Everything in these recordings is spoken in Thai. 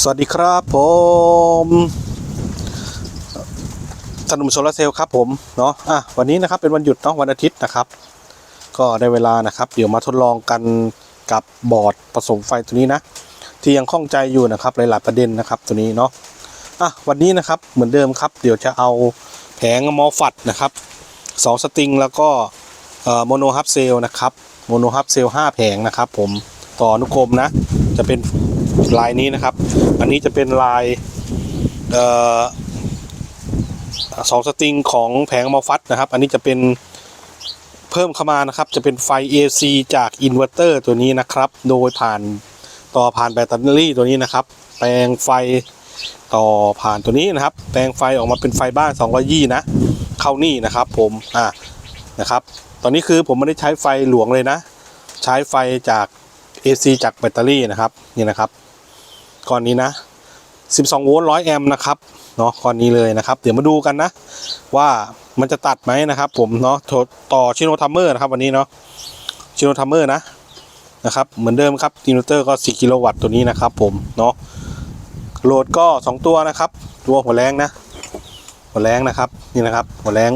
สวัสดีครับผมสนุมโซลาร์เซลล์ครับผมเนาะอะวันนี้นะครับเป็นวันหยุดเนาะวันอาทิตย์นะครับ ก็ได้เวลานะครับ เดี๋ยวมาทดลองกันกับบอร์ดผสมไฟตัวนี้นะ ที่ยังข้องใจอยู่นะครับหลายๆประเด็นนะครับตัวนี้เนาะอะวันนี้นะครับเหมือนเดิมครับ เดี๋ยวจะเอาแผงมอฟัดนะครับสองสตริงแล้วก็โมโนฮับเซลนะครับโมโนฮับเซลห้าแผงนะครับ ผมต่ออนุกรมนะจะเป็น ลายนี้นะครับ อันนี้จะเป็นลายออสองสตริงของแผงมอฟัดนะครับ อันนี้จะเป็นเพิ่มเข้ามานะครับ จะเป็นไฟ AC จากอินเวอร์เตอร์ตัวนี้นะครับ โดยผ่านต่อผ่านแบตเตอรี่ตัวนี้นะครับ แปลงไฟต่อผ่านตัวนี้นะครับ แปลงไฟออกมาเป็นไฟบ้าน220นะ เข้านี่นะครับผม อ่า นะครับ ตอนนี้คือผมไม่ได้ใช้ไฟหลวงเลยนะ ใช้ไฟจาก AC จากแบตเตอรี่นะครับ นี่นะครับ ก้อนนี้นะ 12 โวลต์100 แอมป์นะครับเนาะก้อนนี้เลยนะครับ เดี๋ยวมาดูกันนะ ว่ามันจะตัดไหมนะครับ ผมเนาะต่อชิโนทัมเมอร์นะครับวันนี้เนาะชิโนทัมเมอร์นะนะครับเหมือนเดิมครับอินเวอร์เตอร์ก็ 4 กิโลวัตต์ตัวนี้นะครับ ผมเนาะโหลดก็ 2 ตัวนะครับ ตัวหัวแรงนะหัวแรงนะครับนี่นะครับหัวแรง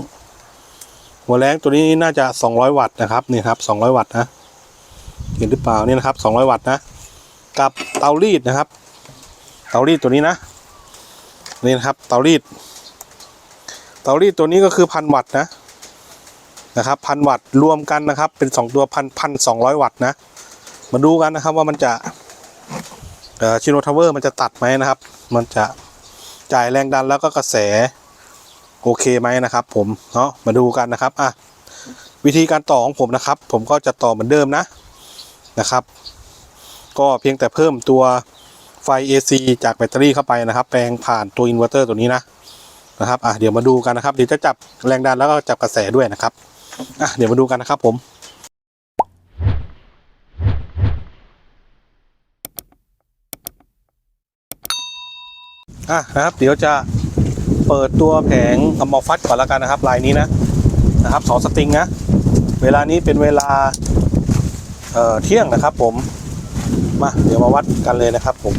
หัวแรงตัวนี้น่าจะ 200 วัตต์นะครับนี่ครับ 200 วัตต์นะเห็นหรือเปล่านี่นะครับ 200 วัตต์นะ กับเตารีดนะครับ เตารีดตัวนี้นะนี่นะครับเตารีด เตารีดตัวนี้ก็คือพันวัตต์นะนะครับพันวัตต์รวมกันนะครับ เป็น 2 ตัวพันพันสองร้อยวัตต์นะมาดูกันนะครับว่ามันจะชิโนทาวเวอร์มันจะตัดไหมนะครับ มันจะจ่ายแรงดันแล้วก็กระแสโอเคไหมนะครับ ผมเนาะมาดูกันนะครับอะวิธีการต่อของผมนะครับ ผมก็จะต่อเหมือนเดิมนะนะครับ ก็เพียงแต่เพิ่มตัว ไฟ AC จากแบตเตอรี่เข้าไปนะครับ แปลงผ่านตัวอินเวอร์เตอร์ตัวนี้นะนะครับอะเดี๋ยวมาดูกันนะครับเดี๋ยวจะจับแรงดันแล้วก็จับกระแสด้วยนะครับอะเดี๋ยวมาดูกันนะครับผมอะนะครับเดี๋ยวจะเปิดตัวแผงอัมอฟัดก่อนแล้วกันนะครับลายนี้นะนะครับสองสตริงนะเวลานี้เป็นเวลาเอ่อเที่ยงนะครับผม มา เดี๋ยวมาวัดกันเลยนะครับผม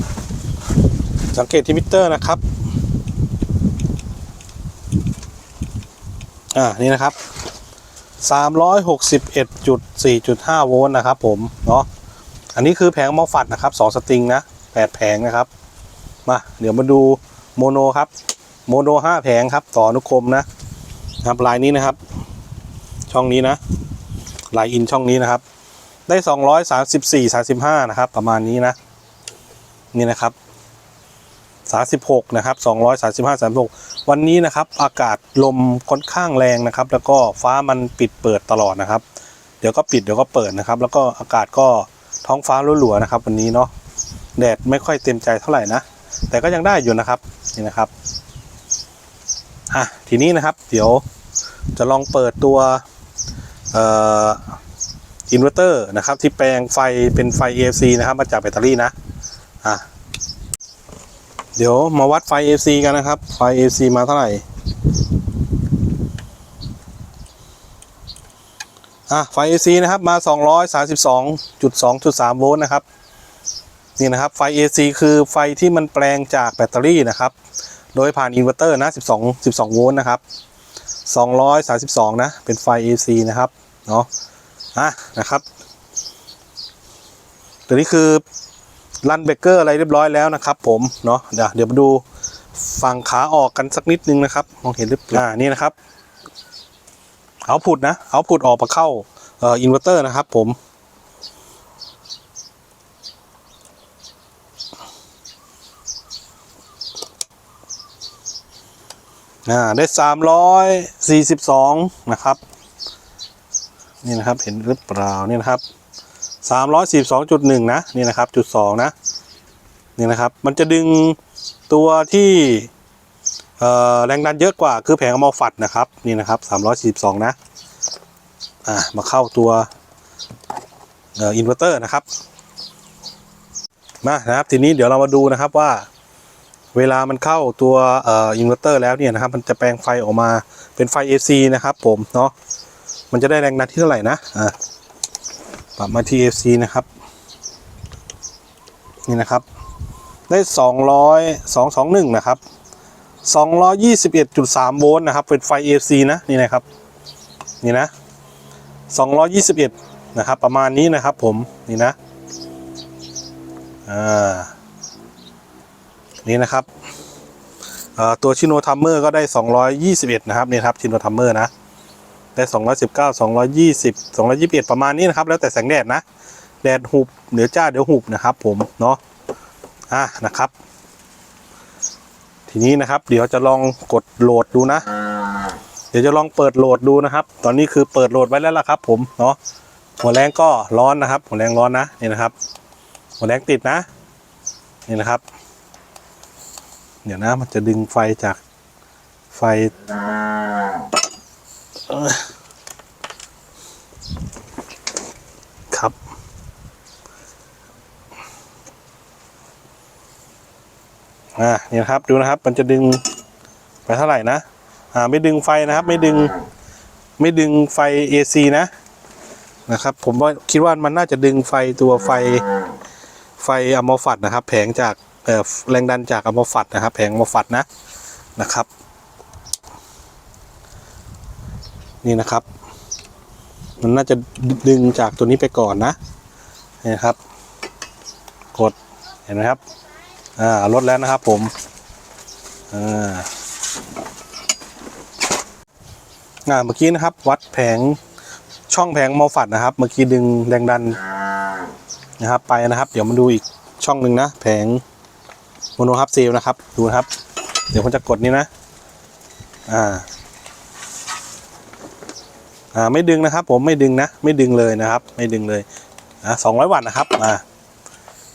สังเกตที่มิเตอร์นะครับ อ่า นี่นะครับ 361.4.5 โวลต์นะครับ ผม เนาะ อันนี้คือแผงมอฟัดนะครับ2สตริงนะ8แผงนะครับ มา เดี๋ยวมาดูโมโนครับ โมโน 5 แผงครับ ต่ออนุกรมนะนะครับลายนี้นะครับ ช่องนี้นะ ลายอินช่องนี้นะครับ ได้234 35นะครับ ประมาณนี้นะ นี่นะครับ36นะครับ235 36วันนี้นะครับ อากาศลมค่อนข้างแรงนะครับ แล้วก็ฟ้ามันปิดเปิดตลอดนะครับ เดี๋ยวก็ปิดเดี๋ยวก็เปิดนะครับ แล้วก็อากาศก็ท้องฟ้าหลัวๆนะครับ วันนี้เนาะแดดไม่ค่อยเต็มใจเท่าไหร่นะแต่ก็ยังได้อยู่นะครับนี่นะครับอะทีนี้นะครับ เดี๋ยวจะลองเปิดตัวเอินเวอร์เตอร์นะครับ ที่แปลงไฟเป็นไฟ AC นะครับ มาจากแบตเตอรี่นะอะเดี๋ยวมาวัดไฟ AC กันนะครับ ไฟ AC มาเท่าไหร่อะไฟ AC นะครับมา 232.2.3 โวลต์นะครับนี่นะครับไฟ AC คือไฟที่มันแปลงจากแบตเตอรี่นะครับ โดยผ่านอินเวอร์เตอร์นะ 12 12 โวลต์นะครับ 232 นะ เป็นไฟ AC นะครับ เนาะ อะนะครับตัวนี้คือรันเบเกอร์อะไรเรียบร้อยแล้วนะครับ ผมเนาะเดี๋ยวเดี๋ยวมาดูฝั่งขาออกกันสักนิดนึงนะครับมองเห็นหรือเปล่าอ่านี่นะครับเอาพุดนะเอาพุดออกมาเข้าเอ่ออินเวอร์เตอร์นะครับ ผมอ่าได้สามร้อยสี่สิบสองนะครับ นี่นะครับเห็นหรือเปล่านี่นะครับสามร้อยสี่สองจุดหนึ่งนะนี่นะครับจุดสองนะนี่นะครับมันจะดึงตัวที่แรงดันเยอะกว่าคือแผงอมอฟัดนะครับนี่นะครับสามร้อยสี่สองนะอ่ามาเข้าตัวอินเวอร์เตอร์นะครับมานะครับทีนี้เดี๋ยวเรามาดูนะครับว่าเวลามันเข้าตัวอินเวอร์เตอร์แล้วเนี่ยนะครับมันจะแปลงไฟออกมาเป็นไฟ AC นะครับผมเนาะ มันจะได้แรงดันที่เท่าไหร่นะอ่าปรับมา TFC นะครับ นี่นะครับ ได้สองร้อยสองสองหนึ่งนะครับสองร้อยยี่สิบเอ็ดจุดสามโวลต์นะครับ เป็นไฟ AC นะ นี่นะครับ นี่นะสองร้อยยี่สิบเอ็ดนะครับ ประมาณนี้นะครับผม นี่นะ อ่า นี่นะครับอ่อตัวชิโนทัมเมอร์ก็ได้ 221 นะครับ นี่ครับชิโนทัมเมอร์นะ ได้219 220 221 ประมาณนี้นะครับ แล้วแต่แสงแดดนะ แดดหุบเดี๋ยวจ้าเดี๋ยวหุบนะครับ ผมเนาะอะนะครับ ทีนี้นะครับ เดี๋ยวจะลองกดโหลดดูนะ เดี๋ยวจะลองเปิดโหลดดูนะครับ ตอนนี้คือเปิดโหลดไว้แล้วล่ะครับ ผมเนาะหัวแรงก็ร้อนนะครับ หัวแรงร้อนนะนี่นะครับ หัวแรงติดนะนี่นะครับ เดี๋ยวนะมันจะดึงไฟจากไฟ ครับ อ่าเนี่นะครับดูนะครับ มันจะดึงไปเท่าไหร่นะ อ่า ไม่ดึงไฟนะครับ ไม่ดึง ไม่ดึงไฟ AC นะนะครับ ผมว่าคิดว่ามันน่าจะดึงไฟตัวไฟไฟอะมอฟัดนะครับ แผงจากแรงดันจากอะมอฟัดนะครับ แผงอะมอฟัดนะนะครับ นี่นะครับ มันน่าจะดึงจากตัวนี้ไปก่อนนะนี่นะครับ กดเห็นไหมครับอ่าลดแล้วนะครับผมอ่าอ่าเมื่อกี้นะครับ วัดแผงช่องแผงมอฟัดนะครับ เมื่อกี้ดึงแรงดันนะครับ ไปนะครับ เดี๋ยวมาดูอีกช่องหนึ่งนะ แผงโมโนฮับเซลนะครับ ดูนะครับ เดี๋ยวผมจะกดนี้นะ อ่า อ่าไม่ดึงนะครับ ผมไม่ดึงนะ ไม่ดึงเลยนะครับ ไม่ดึงเลยอ่าสองร้อยวัตต์นะครับอ่า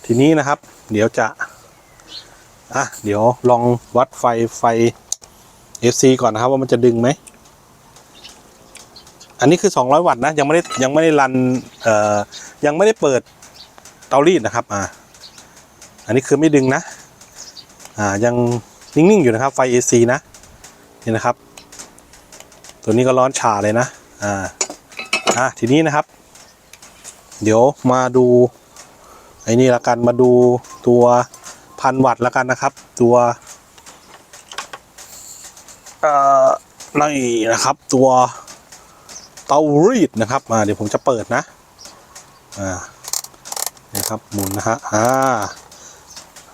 ทีนี้นะครับ เดี๋ยวจะอะเดี๋ยวลองวัดไฟไฟ FC ก่อนนะครับ ว่ามันจะดึงไหมอันนี้คือ 200 วัตต์นะยังไม่ได้ยังไม่ได้รันเอ่อยังไม่ได้เปิดเตารีดนะครับอ่าอันนี้คือไม่ดึงนะอ่ายังนิ่งๆอยู่นะครับไฟ AC นะนี่นะครับ ตัวนี้ก็ร้อนฉ่าเลยนะ อ่าอะทีนี้นะครับ เดี๋ยวมาดูไอ้นี่ละกันมาดูตัวพันวัตต์ล้วกันนะครับ ตัวเอ่อนี่นะครับ ตัวเตารีดนะครับมาเดี๋ยวผมจะเปิดนะอ่านี่ครับหมุนนะฮะอ่า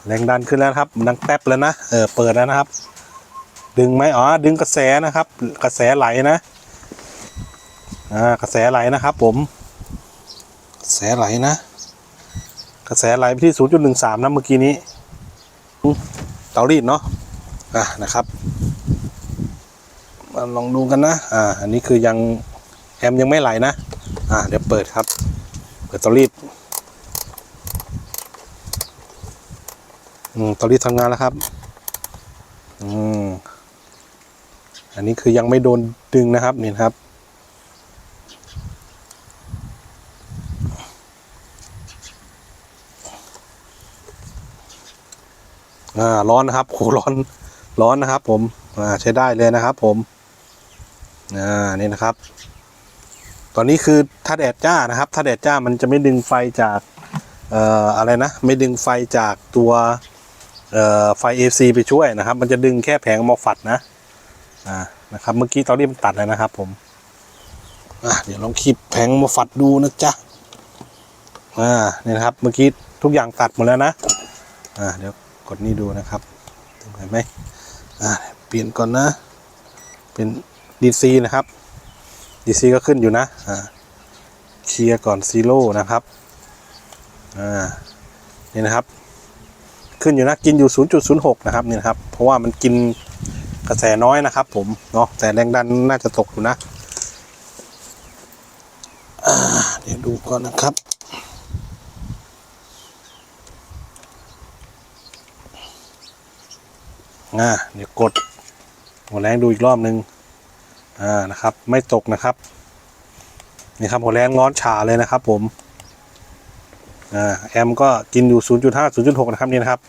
แรงดันขึ้นแล้วครับมันดังแป๊บแล้วนะเออเปิดแล้วนะครับ ดึงไหมอ๋อดึงกระแสนะครับ กระแสไหลนะ อ่ากระแสไหลนะครับผม กระแสไหลนะ กระแสไหลไปที่ 0.13 นะเมื่อกี้นี้เตารีดเนาะอะนะครับมาลองดูกันนะอ่าอันนี้คือยังแอมยังไม่ไหลนะอ่าเดี๋ยวเปิดครับ เปิดเตารีดอืมเตารีดทำงานแล้วครับอืมอันนี้คือยังไม่โดนดึงนะครับนี่ครับ อ่าร้อนนะครับโหร้อนร้อนนะครับ ผมอ่าใช้ได้เลยนะครับ ผมอ่านี่นะครับ ตอนนี้คือถ้าแดดจ้านะครับ ถ้าแดดจ้ามันจะไม่ดึงไฟจากเอ่ออะไรนะ ไม่ดึงไฟจากตัวเอ่อไฟ AC ไปช่วยนะครับ มันจะดึงแค่แผงมอฟัดนะอ่านะครับเมื่อกี้ตอนนี้มันตัดเลยนะครับ ผมอ่าเดี๋ยวลองคลิปแผงมอฟัดดูนะจ๊ะอ่านี่นะครับ เมื่อกี้ทุกอย่างตัดหมดแล้วนะอ่าเดี๋ยว ดนี่ดูนะครับเห็นไหมอ่าเปลี่ยนก่อนนะ เป็น DC นะครับ DC ก็ขึ้นอยู่นะอ่าเคลียร์ก่อนซีโร่นะครับอ่านี่นะครับ ขึ้นอยู่นะกินอยู่ 0.06 นะครับนี่นะครับ เพราะว่ามันกินกระแสน้อยนะครับ ผมเนาะแต่แรงดันน่าจะตกอยู่นะเดี๋ยวดูก่อนนะครับ อ่าเดี๋ยวกดหัวแรงดูอีกรอบนึงอ่านะครับ ไม่ตกนะครับนี่ครับหัวแรงร้อนฉาเลยนะครับ ผมอ่าแอมก็กินอยู่ 0.5 0.6 นะครับนี่นะครับ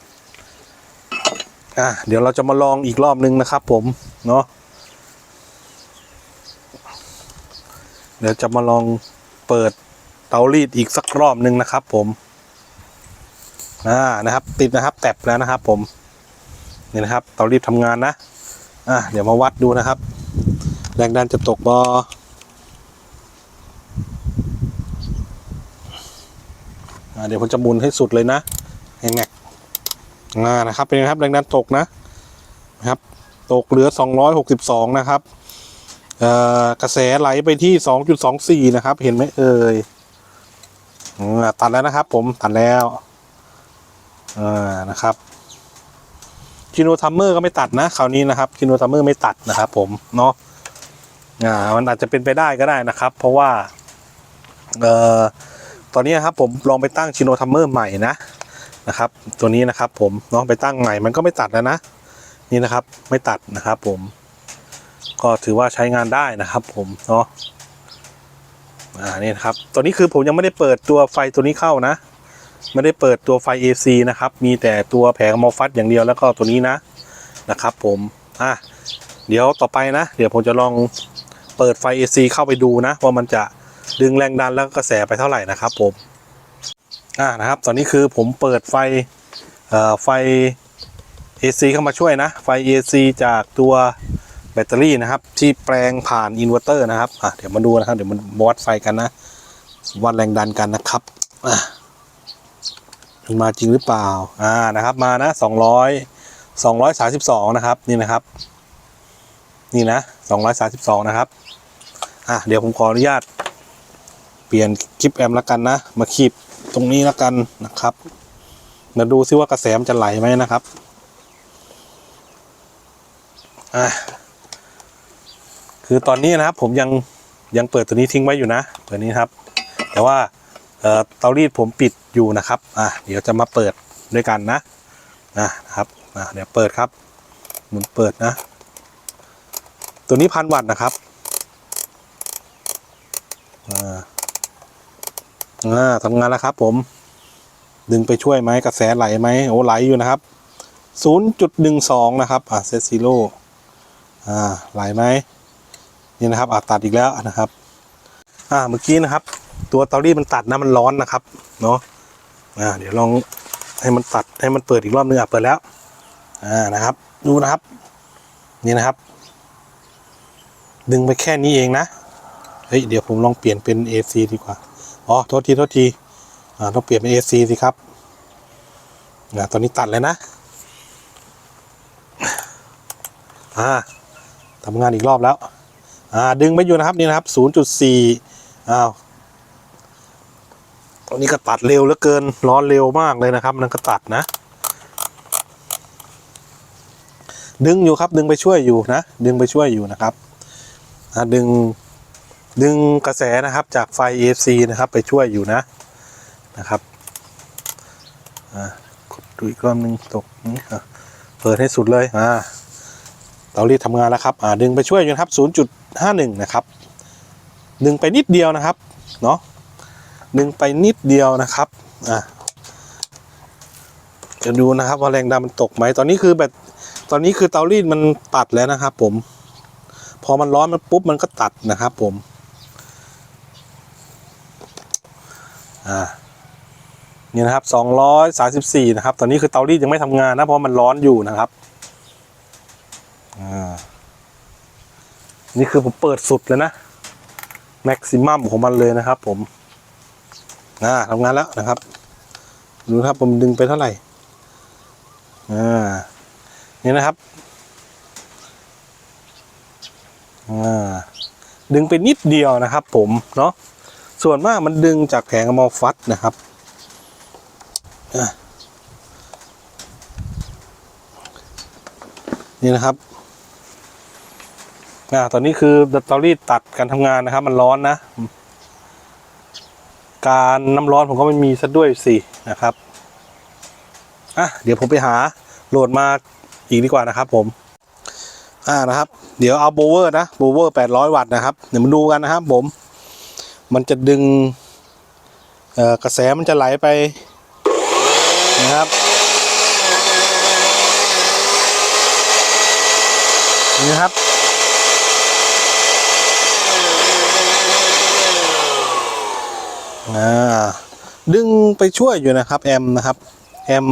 อ่าเดี๋ยวเราจะมาลองอีกรอบนึงนะครับ ผมเนาะเดี๋ยวจะมาลองเปิดเตารีดอีกสักรอบนึงนะครับ ผมอ่านะครับ ติดนะครับ แตบแล้วนะครับ ผม นี่นะครับเตารีดทำงานนะอ่าเดี๋ยวมาวัดดูนะครับ แรงดันจะตกบออเดี๋ยวผมจะมุนให้สุดเลยนะให้แม็กอ่านะครับเป็นไงครับแรงดันตกนะนะครับ ตกเหลือ 262 นะครับกระแสไหลไปที่ 2.24 นะครับ เห็นไหมเอ่ยอตัดแล้วนะครับ ผมตัดแล้วนะครับ คิโนทัมเมอร์ก็ไม่ตัดนะคราวนี้นะครับคิโนทัมเมอร์ไม่ตัดนะครับ ผมเนาะอ่ามันอาจจะเป็นไปได้ก็ได้นะครับ เพราะว่าเอ่อตอนนี้ครับผมลองไปตั้งชิโนทัมเมอร์ใหม่นะนะครับ ตัวนี้นะครับผมเนาะไปตั้งใหม่มันก็ไม่ตัดแล้วนะ นี่นะครับไม่ตัดนะครับ ผม ก็ถือว่าใช้งานได้นะครับ ผมเนาะอ่านี่นะครับ ตัวนี้คือผมยังไม่ได้เปิดตัวไฟตัวนี้เข้านะ ไม่ได้เปิดตัวไฟ AC นะครับ มีแต่ตัวแผงมอฟัดอย่างเดียวแล้วก็ตัวนี้นะนะครับผมอะเดี๋ยวต่อไปนะ เดี๋ยวผมจะลองเปิดไฟ AC เข้าไปดูนะ ว่ามันจะดึงแรงดันแล้วก็กระแสไปเท่าไหร่นะครับผมอ่านะครับ ตอนนี้คือผมเปิดไฟเอ่อไฟ AC เข้ามาช่วยนะ ไฟ AC จากตัวแบตเตอรี่นะครับ ที่แปลงผ่านอินเวอร์เตอร์นะครับอะเดี๋ยวมาดูนะครับ เดี๋ยวมันวัดไฟกันนะ วัดแรงดันกันนะครับอะ มันมาจริงหรือเปล่า อ่า นะครับ มานะสองร้อยสองร้อยสาสิบสองนะครับ นี่นะครับ นี่นะสองร้อยสาสิบสองนะครับ อะ เดี๋ยวผมขออนุญาต เปลี่ยนคลิปแอมแล้วกันนะ มาคีบตรงนี้แล้วกันนะครับมาดูซิว่ากระแสมันจะไหลไหมนะครับ อะ คือตอนนี้นะครับ ผมยังยังเปิดตัวนี้ทิ้งไว้อยู่นะเปิดนี้ครับ แต่ว่าเตารีดผมปิด อยู่นะครับอะเดี๋ยวจะมาเปิดด้วยกันนะนะครับอะเดี๋ยวเปิดครับหมุนเปิดนะ ตัวนี้พันวัตต์นะครับอ่าอ่าทำงานแล้วครับผม ดึงไปช่วยไหมกระแสไหลไหมโอ้ไหลอยู่นะครับ0.12นะครับอะเซตซีโร่อ่าไหลไหมนี่นะครับอะตัดอีกแล้วนะครับ อ่าเมื่อกี้นะครับ ตัวเตารีดมันตัดนะมันร้อนนะครับเนาะ อ่าเดี๋ยวลองให้มันตัดให้มันเปิดอีกรอบนึงอะเปิดแล้วอ่านะครับ ดูนะครับ นี่นะครับ ดึงไปแค่นี้เองนะเฮ้ยเดี๋ยวผมลองเปลี่ยนเป็น AC ดีกว่าอ๋อโทษทีโทษทีอ่าต้องเปลี่ยนเป็น AC สิครับอ่าตอนนี้ตัดเลยนะอ่าทำงานอีกรอบแล้วอ่าดึงไม่อยู่นะครับนี่นะครับ 0.4อ้าว ตอนนี้ก็ตัดเร็วเหลือเกินร้อนเร็วมากเลยนะครับมันก็ตัดนะ ดึงอยู่ครับดึงไปช่วยอยู่นะ ดึงไปช่วยอยู่นะครับอ่าดึงดึงกระแสนะครับจากไฟ AC นะครับไปช่วยอยู่นะนะครับกดดูอีกรอบนึงตกนี้อะเปิดให้สุดเลยอ่าเตารีดทำงานแล้วครับอ่าดึงไปช่วยอยู่นะครับ 0.51 นะครับ ดึงไปนิดเดียวนะครับ เนาะ ดึงไปนิดเดียวนะครับอ่าจะดูนะครับว่าแรงดันมันตกไหมตอนนี้คือแบบตอนนี้คือเตารีดมันตัดแล้วนะครับผม พอมันร้อนมันปุ๊บมันก็ตัดนะครับผมอ่านี่นะครับ234นะครับ ตอนนี้คือเตารีดยังไม่ทำงานนะเพราะมันร้อนอยู่นะครับอ่านี่คือผมเปิดสุดเลยนะแม็กซิมัมของมันเลยนะครับผม่าทำงานแล้วนะครับ ดูครับผมดึงไปเท่าไหร่อ่านี่นะครับอ่าดึงไปนิดเดียวนะครับ ผมเนาะส่วนมากมันดึงจากแผงอมอฟัดนะครับอะนี่นะครับอ่าตอนนี้คือแบตเตอรี่ตัดการทำงานนะครับ มันร้อนนะ การน้ำร้อนผมก็ไม่มีซะด้วยสินะครับอะเดี๋ยวผมไปหาโหลดมาอีกดีกว่านะครับ ผมอ่านะครับ เดี๋ยวเอาโบเวอร์นะโบเวอร์800 วัตต์นะครับเดี๋ยวมาดูกันนะครับผม มันจะดึงกระแสมันจะไหลไปนะครับนี่ครับ อ่าดึงไปช่วยอยู่นะครับ แอมนะครับ แอม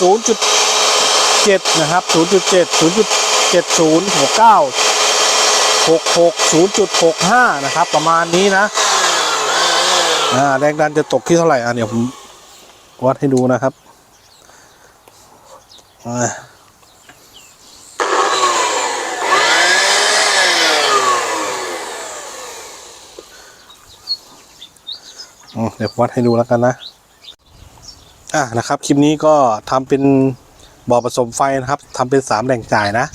0.7นะครับ0.7 0.70 69 66 0.65นะครับ ประมาณนี้นะอ่าแรงดันจะตกที่เท่าไหร่อะเดี๋ยวผมวัดให้ดูนะครับอ่า เดี๋ยววัดให้ดูแล้วกันนะ อะนะครับ คลิปนี้ก็ทำเป็นบ่อผสมไฟนะครับทำเป็นสามแหล่งจ่ายนะ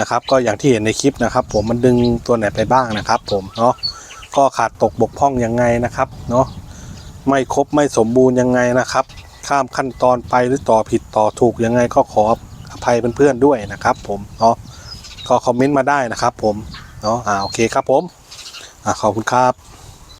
นะครับ ก็อย่างที่เห็นในคลิปนะครับ ผมมันดึงตัวไหนไปบ้างนะครับ ผมเนาะก็ขาดตกบกพร่องยังไงนะครับเนาะไม่ครบไม่สมบูรณ์ยังไงนะครับ ข้ามขั้นตอนไปหรือต่อผิดต่อถูกยังไงก็ขออภัยเพื่อนๆด้วยนะครับ ผมเนาะก็คอมเมนต์มาได้นะครับ ผมเนาะอ่าโอเคครับผมอ่าขอบคุณครับ